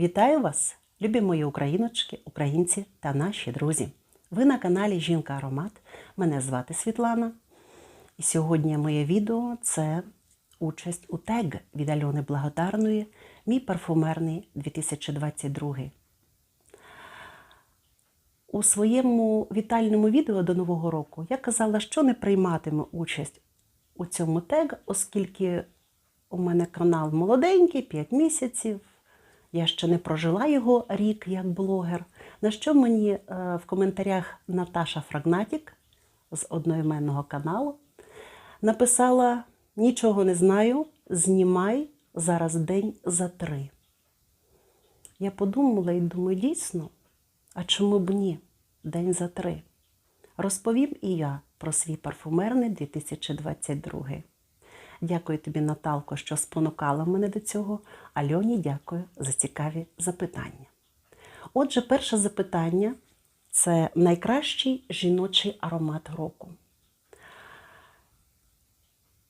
Вітаю вас, любі мої україночки, українці та наші друзі. Ви на каналі Жінка Аромат. Мене звати Світлана. І сьогодні моє відео це участь у тег від Альони Благодарної, мій парфумерний 2022. У своєму вітальному відео до Нового року я казала, що не прийматиму участь у цьому тег, оскільки у мене канал молоденький, 5 місяців. Я ще не прожила його рік як блогер. На що мені е, в коментарях Наташа Фрагнатік з одноіменного каналу написала: нічого не знаю, знімай зараз день за три. Я подумала і думаю, дійсно, а чому б ні? День за три. Розповім і я про свій парфумерний 2022. Дякую тобі, Наталко, що спонукала мене до цього. Альоні дякую за цікаві запитання. Отже, перше запитання це найкращий жіночий аромат року.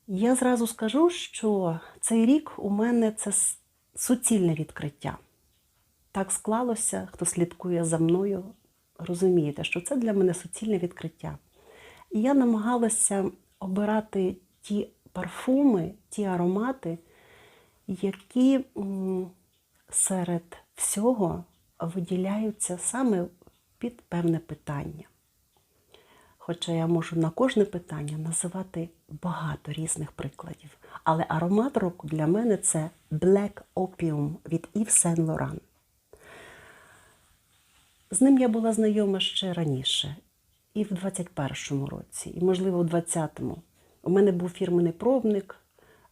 Я зразу скажу, що цей рік у мене це суцільне відкриття. Так склалося, хто слідкує за мною, розумієте, що це для мене суцільне відкриття. І я намагалася обирати ті парфуми, ті аромати, які серед всього виділяються саме під певне питання. Хоча я можу на кожне питання називати багато різних прикладів. Але аромат року для мене це Black Opium від Yves Saint Laurent. З ним я була знайома ще раніше, і в 21-му році, і, можливо, в 20-му. У мене був фірменний пробник,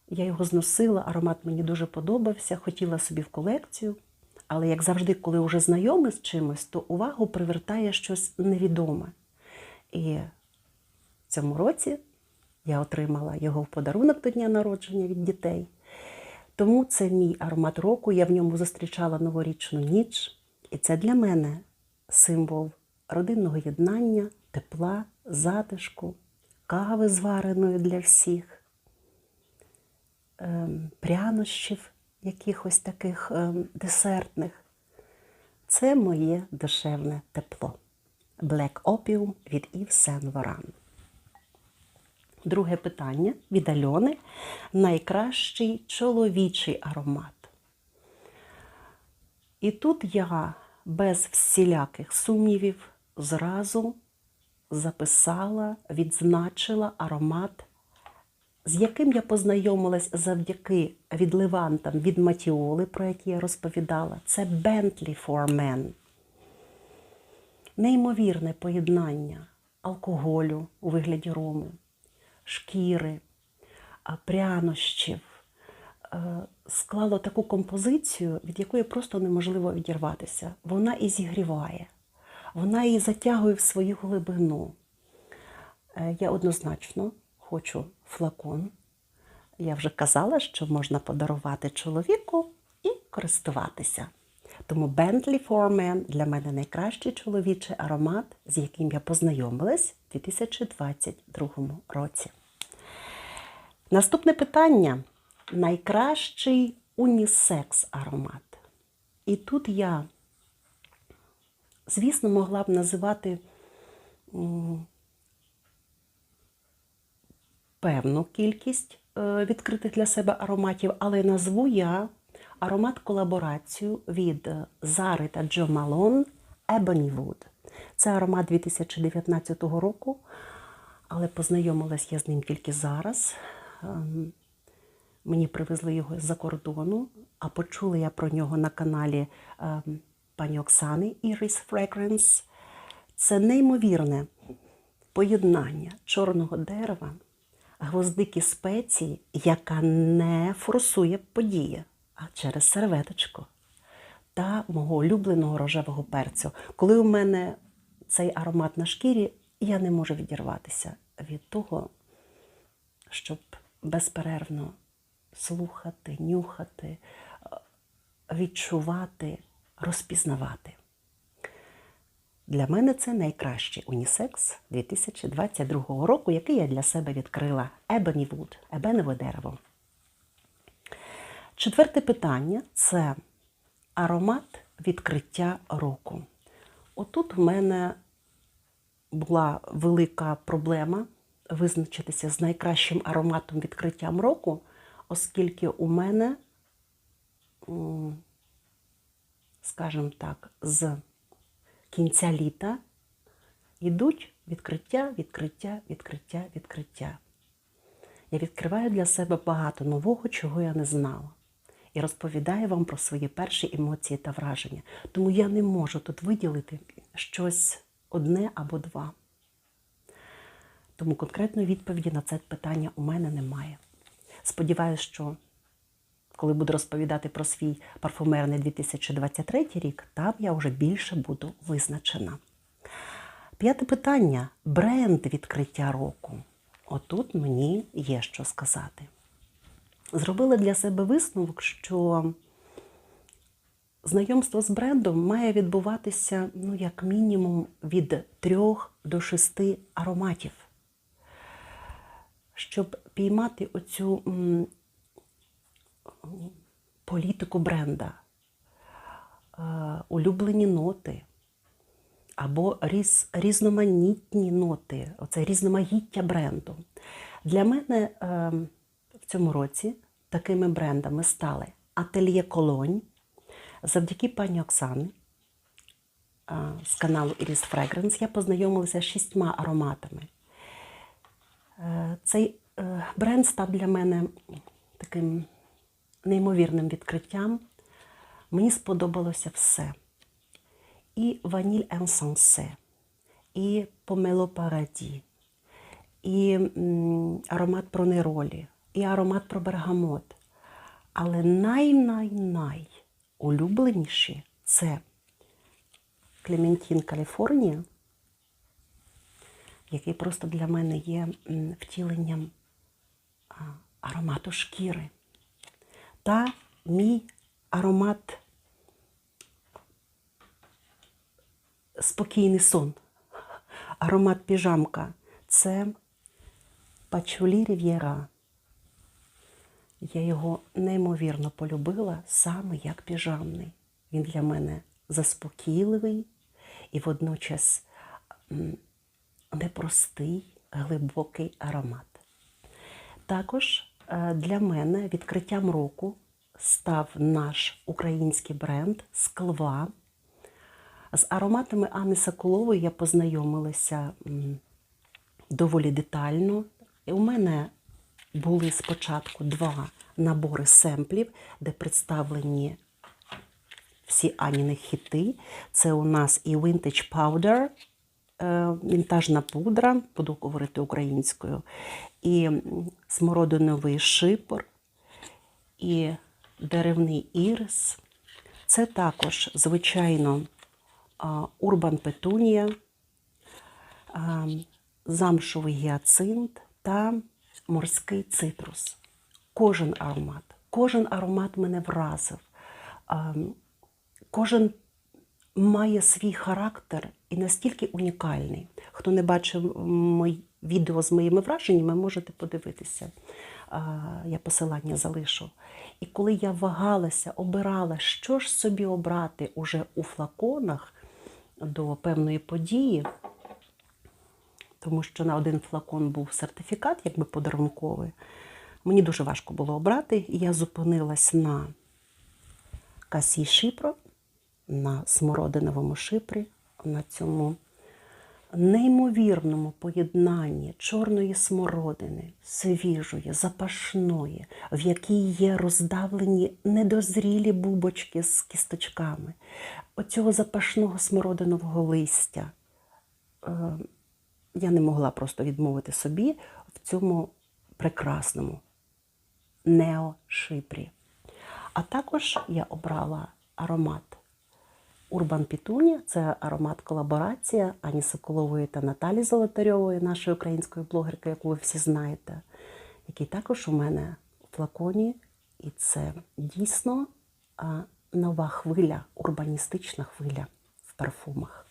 я його зносила, аромат мені дуже подобався, хотіла собі в колекцію. Але, як завжди, коли вже знайомий з чимось, то увагу привертає щось невідоме. І в цьому році я отримала його в подарунок до дня народження від дітей. Тому це мій аромат року. Я в ньому зустрічала новорічну ніч. І це для мене символ родинного єднання, тепла, затишку, кави звареної для всіх, ем, прянощів якихось таких ем, десертних. Це моє душевне тепло. Black Opium від Yves Saint Laurent. Друге питання від Альони. Найкращий чоловічий аромат. І тут я без всіляких сумнівів зразу записала, відзначила аромат, з яким я познайомилась завдяки відливантам від Матіоли, про які я розповідала. Це Bentley for Men. Неймовірне поєднання алкоголю у вигляді роми, шкіри, прянощів е, склало таку композицію, від якої просто неможливо відірватися. Вона і зігріває, вона і затягує в свою глибину. Е, Я однозначно хочу флакон. Я вже казала, що можна подарувати чоловіку і користуватися. Тому Bentley for Men для мене найкращий чоловічий аромат, з яким я познайомилась у 2022 році. Наступне питання: найкращий унісекс аромат. І тут я, звісно, могла б називати певну кількість е, відкритих для себе ароматів, але назву я аромат колаборацію від е, Зари та Джо Малон Ebony Wood. Це аромат 2019 року, але познайомилась я з ним тільки зараз. Ем, Мені привезли його з-за кордону, а почула я про нього на каналі ем, пані Оксани Iris Fragrance. Це неймовірне поєднання чорного дерева, гвоздики спеції, яка не форсує події, а через серветочку та мого улюбленого рожевого перцю. Коли у мене цей аромат на шкірі, я не можу відірватися від того, щоб безперервно слухати, нюхати, відчувати, розпізнавати. Для мене це найкращий унісекс 2022 року, який я для себе відкрила Wood, ебеневе дерево. Четверте питання це аромат відкриття року. Отут в мене була велика проблема визначитися з найкращим ароматом відкриттям року, оскільки у мене, скажімо так, з кінця літа йдуть відкриття, відкриття, відкриття, відкриття. Я відкриваю для себе багато нового, чого я не знала. І розповідаю вам про свої перші емоції та враження. Тому я не можу тут виділити щось одне або два. Тому конкретної відповіді на це питання у мене немає. Сподіваюсь, що коли буду розповідати про свій парфумерний 2023 рік, там я вже більше буду визначена. П'яте питання бренд відкриття року. Отут мені є що сказати. Зробила для себе висновок, що знайомство з брендом має відбуватися, ну, як мінімум, від трьох до шести ароматів. Щоб піймати оцю політику бренда, е, улюблені ноти або різ, різноманітні ноти, оце різноманіття бренду. Для мене е, в цьому році такими брендами стали Ательє Колонь завдяки пані Оксани е, з каналу Iris Fragrance я познайомилася з шістьма ароматами. Е, Цей бренд став для мене таким неймовірним відкриттям. Мені сподобалося все. І ваніль енсенсе, і помело параді, і аромат про неролі, і аромат про бергамот. Але най-най-най улюбленіші це Клементін Каліфорнія, який просто для мене є втіленням аромату шкіри. Та мій аромат спокійний сон. Аромат піжамка це Пачулі Рів'єра. Я його неймовірно полюбила саме як піжамний. Він для мене заспокійливий і водночас непростий, глибокий аромат. Також для мене відкриттям року став наш український бренд Склва. З ароматами Анни Соколової я познайомилася доволі детально. І у мене були спочатку два набори семплів, де представлені всі Аніни хіти. Це у нас і Vintage Powder, е, вінтажна пудра, буду говорити українською, і смородиновий шипор, і деревний ірис. Це також, звичайно, Урбан Петунія, замшовий гіацинт та морський цитрус. Кожен аромат, кожен аромат мене вразив. Кожен має свій характер і настільки унікальний. Хто не бачив мої відео з моїми враженнями, можете подивитися. Я посилання залишу. І коли я вагалася, обирала, що ж собі обрати уже у флаконах до певної події, тому що на один флакон був сертифікат, якби подарунковий, мені дуже важко було обрати. І я зупинилась на касі Шипро, на смородиновому шипрі, на цьому неймовірному поєднанні чорної смородини, свіжої, запашної, в якій є роздавлені недозрілі бубочки з кісточками, оцього запашного смородинового листя. Е, Я не могла просто відмовити собі в цьому прекрасному неошипрі. А також я обрала аромат Урбан Пітуні це аромат колаборація Ані Соколової та Наталі Золотарьової, нашої української блогерки, яку ви всі знаєте, який також у мене у флаконі. І це дійсно нова хвиля, урбаністична хвиля в парфумах.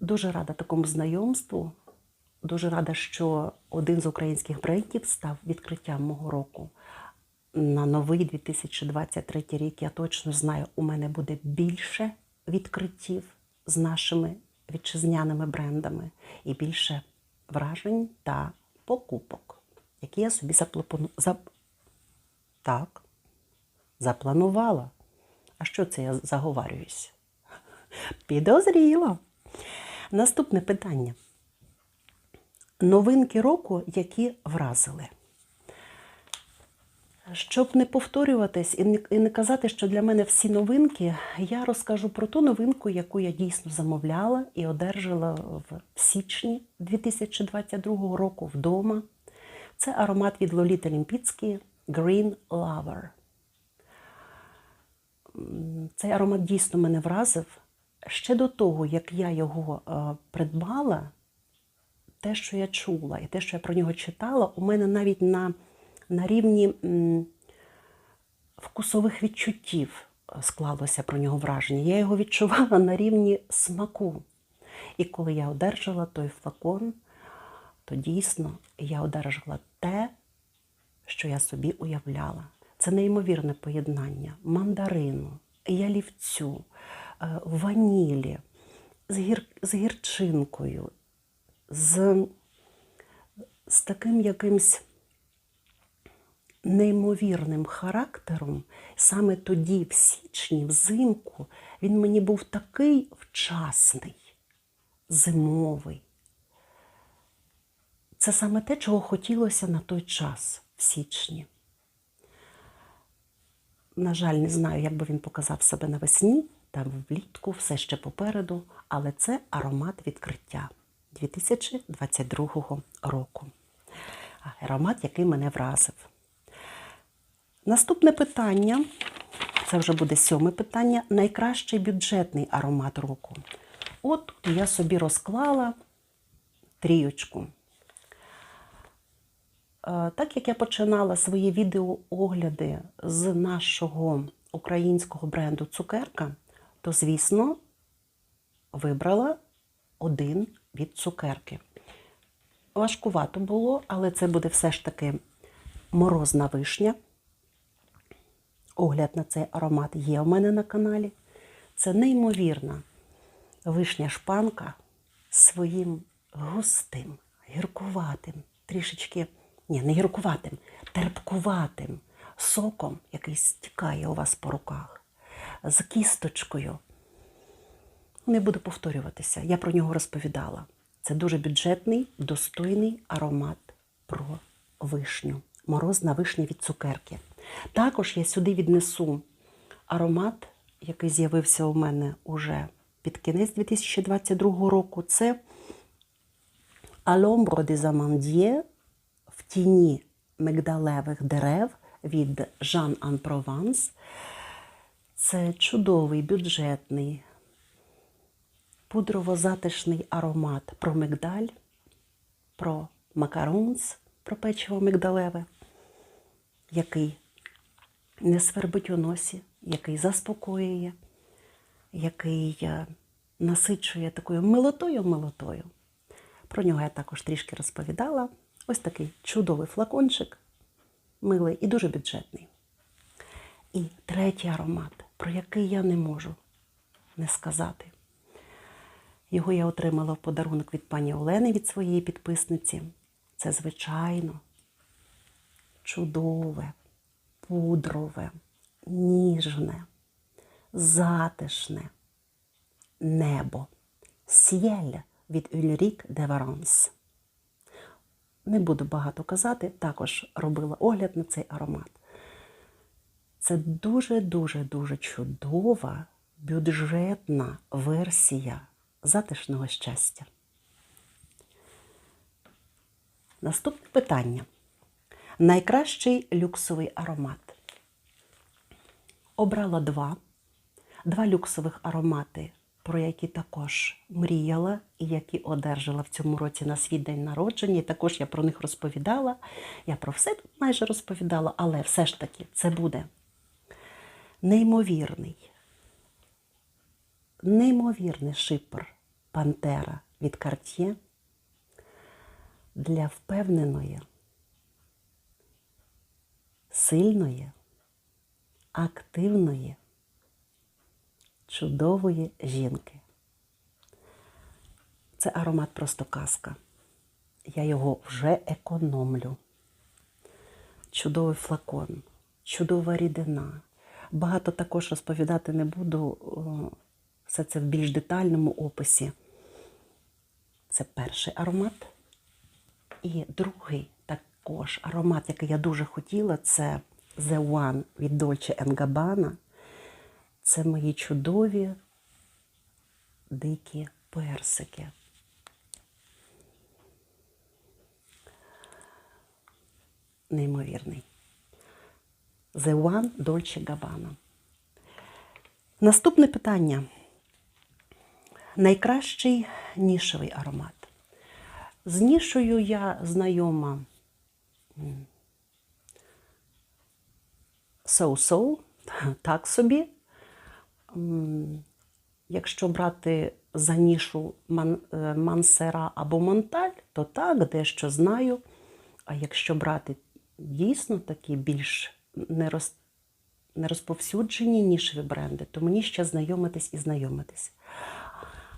Дуже рада такому знайомству. Дуже рада, що один з українських брендів став відкриттям мого року. На новий 2023 рік я точно знаю, у мене буде більше відкриттів з нашими вітчизняними брендами і більше вражень та покупок, які я собі заплану... зап... так, запланувала. А що це я заговарююсь? Підозріло. Наступне питання. Новинки року, які вразили. Щоб не повторюватись і не, казати, що для мене всі новинки, я розкажу про ту новинку, яку я дійсно замовляла і одержала в січні 2022 року вдома. Це аромат від Лоліти Лімпіцькі Green Lover. Цей аромат дійсно мене вразив. Ще до того, як я його е, придбала, те, що я чула, і те, що я про нього читала, у мене навіть на, на рівні вкусових відчуттів склалося про нього враження. Я його відчувала на рівні смаку. І коли я одержала той флакон, то дійсно я одержала те, що я собі уявляла. Це неймовірне поєднання мандарину, ялівцю, е, ванілі, з, гір, з гірчинкою, з, з таким якимсь неймовірним характером. Саме тоді, в січні, взимку, він мені був такий вчасний, зимовий. Це саме те, чого хотілося на той час, в січні. На жаль, не знаю, як би він показав себе навесні, там влітку, все ще попереду, але це аромат відкриття 2022 року. Аромат, який мене вразив. Наступне питання це вже буде сьоме питання. Найкращий бюджетний аромат року. От я собі розклала трієчку. Е, Так як я починала свої відеоогляди з нашого українського бренду Цукерка, то, звісно, вибрала один від цукерки. Важкувато було, але це буде все ж таки морозна вишня. Огляд на цей аромат є у мене на каналі. Це неймовірна вишня шпанка своїм густим, гіркуватим, трішечки, ні, не гіркуватим, терпкуватим соком, який стікає у вас по руках, з кісточкою. Не буду повторюватися, я про нього розповідала. Це дуже бюджетний, достойний аромат про вишню. Морозна вишня від цукерки. Також я сюди віднесу аромат, який з'явився у мене уже під кінець 2022 року. Це Аломбро des Amandiers в тіні мигдалевих дерев від Jean en Provence. Це чудовий, бюджетний, пудрово-затишний аромат про мигдаль, про макаронс, про печиво мигдалеве, який не свербить у носі, який заспокоює, який е, насичує такою милотою-милотою. Про нього я також трішки розповідала. Ось такий чудовий флакончик, милий і дуже бюджетний. І третій аромат, про який я не можу не сказати. Його я отримала в подарунок від пані Олени від своєї підписниці. Це, звичайно, чудове, пудрове, ніжне, затишне небо, сєль від Ульрік де Варанс. Не буду багато казати, також робила огляд на цей аромат. Це дуже-дуже-дуже чудова бюджетна версія затишного щастя. Наступне питання. Найкращий люксовий аромат. Обрала два. Два люксових аромати, про які також мріяла і які одержала в цьому році на свій день народження. І також я про них розповідала. Я про все майже розповідала, але все ж таки це буде неймовірний, неймовірний шипр Пантера від Cartier для впевненої, сильної, активної, чудової жінки. Це аромат просто казка. Я його вже економлю. Чудовий флакон, чудова рідина. Багато також розповідати не буду. Все це в більш детальному описі. Це перший аромат. І другий також аромат, який я дуже хотіла, це The One від Dolce Gabbana. Це мої чудові дикі персики. Неймовірний. The One Dolce Gabbana. Наступне питання. Найкращий нішевий аромат. З нішою я знайома so-so, так собі. Якщо брати за нішу е, мансера або монталь, то так, дещо знаю. А якщо брати дійсно такі більш нероз, нерозповсюджені нішеві бренди, то мені ще знайомитись і знайомитись.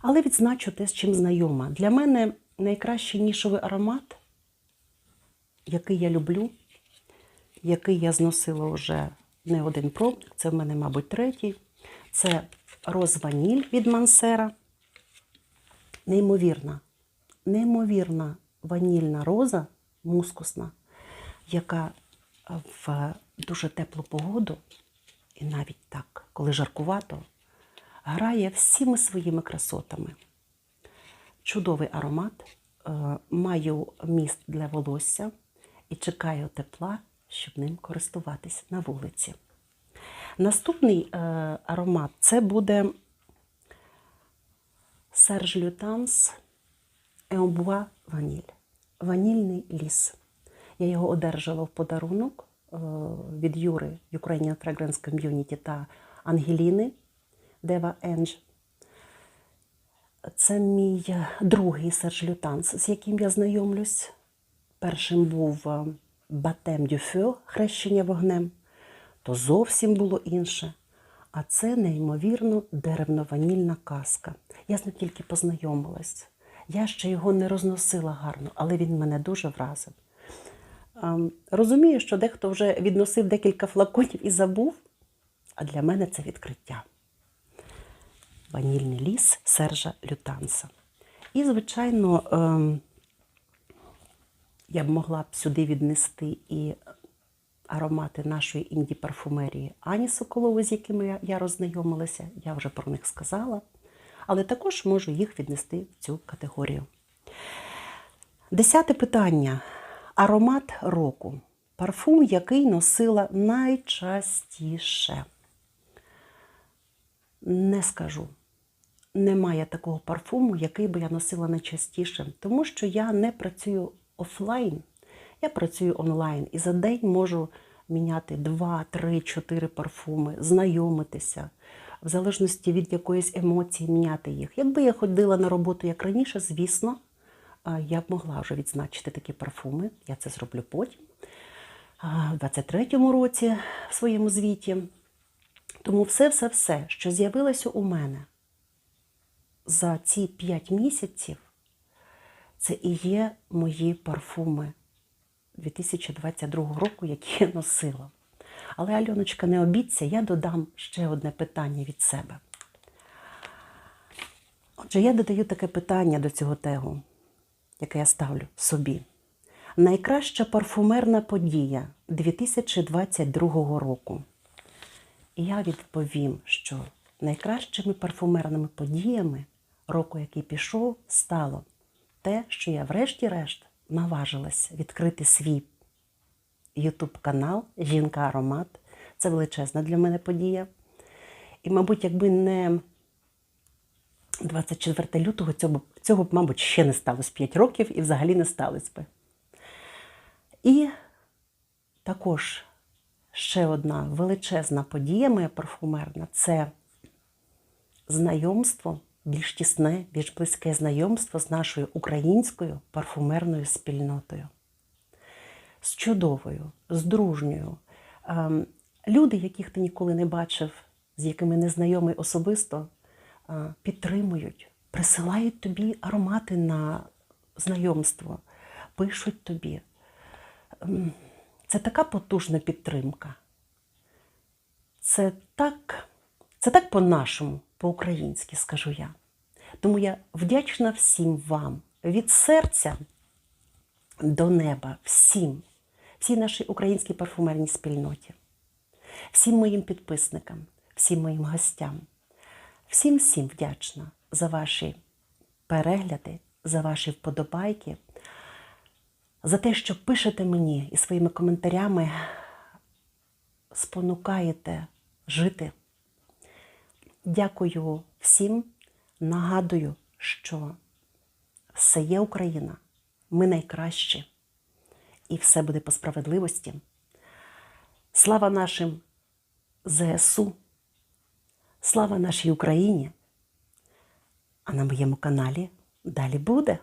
Але відзначу те, з чим знайома. Для мене найкращий нішовий аромат, який я люблю, який я зносила вже не один пробник, це в мене, мабуть, третій. Це роз ваніль від Мансера. Неймовірна, неймовірна ванільна роза мускусна, яка в дуже теплу погоду, і навіть так, коли жаркувато, грає всіми своїми красотами. Чудовий аромат, е, маю міст для волосся і чекаю тепла, щоб ним користуватись на вулиці. Наступний е, аромат це буде Серж Лютанс Еомбуа Ваніль. Ванільний ліс. Я його одержала в подарунок е, від Юри Ukrainian Fragrance Community та Ангеліни Дева Енж. Це мій другий Серж Лютанс, з яким я знайомлюсь. Першим був Батем Дюфьо хрещення вогнем, то зовсім було інше. А це неймовірно деревно-ванільна казка. Я з ним тільки познайомилась. Я ще його не розносила гарно, але він мене дуже вразив. Ем, Розумію, що дехто вже відносив декілька флаконів і забув, а для мене це відкриття. Ванільний ліс Сержа Лютанса. І, звичайно, ем, я б могла б сюди віднести і аромати нашої інді-парфумерії Ані Соколової, з якими я роззнайомилася. Я вже про них сказала. Але також можу їх віднести в цю категорію. Десяте питання. Аромат року. Парфум, який носила найчастіше. Не скажу. Немає такого парфуму, який би я носила найчастіше, тому що я не працюю офлайн, я працюю онлайн і за день можу міняти 2, 3, 4 парфуми, знайомитися, в залежності від якоїсь емоції міняти їх. Якби я ходила на роботу як раніше, звісно, я б могла вже відзначити такі парфуми. Я це зроблю потім. В 23-му році в своєму звіті. Тому все-все-все, що з'явилося у мене за ці 5 місяців, це і є мої парфуми 2022 року, які я носила. Але Альоночка, не обіця, я додам ще одне питання від себе. Отже, я додаю таке питання до цього тегу, яке я ставлю собі. Найкраща парфумерна подія 2022 року. І я відповім, що найкращими парфумерними подіями року, який пішов, стало те, що я врешті-решт наважилась відкрити свій YouTube канал Жінка Аромат. Це величезна для мене подія. І, мабуть, якби не 24 лютого, цього, цього б, мабуть, ще не сталося 5 років і взагалі не сталося би. І також ще одна величезна подія моя парфумерна це знайомство, більш тісне, більш близьке знайомство з нашою українською парфумерною спільнотою. З чудовою, з дружньою, Ем, Люди, яких ти ніколи не бачив, з якими не знайомий особисто, е, підтримують, присилають тобі аромати на знайомство, пишуть тобі. Ем, Це така потужна підтримка. Це так, це так по-нашому, по-українськи, скажу я. Тому я вдячна всім вам від серця до неба, всім, всій нашій українській парфумерній спільноті, всім моїм підписникам, всім моїм гостям, всім всім вдячна за ваші перегляди, за ваші вподобайки, за те, що пишете мені і своїми коментарями спонукаєте жити. Дякую всім. Нагадую, що все є Україна, ми найкращі, і все буде по справедливості. Слава нашим ЗСУ, слава нашій Україні. А на моєму каналі далі буде.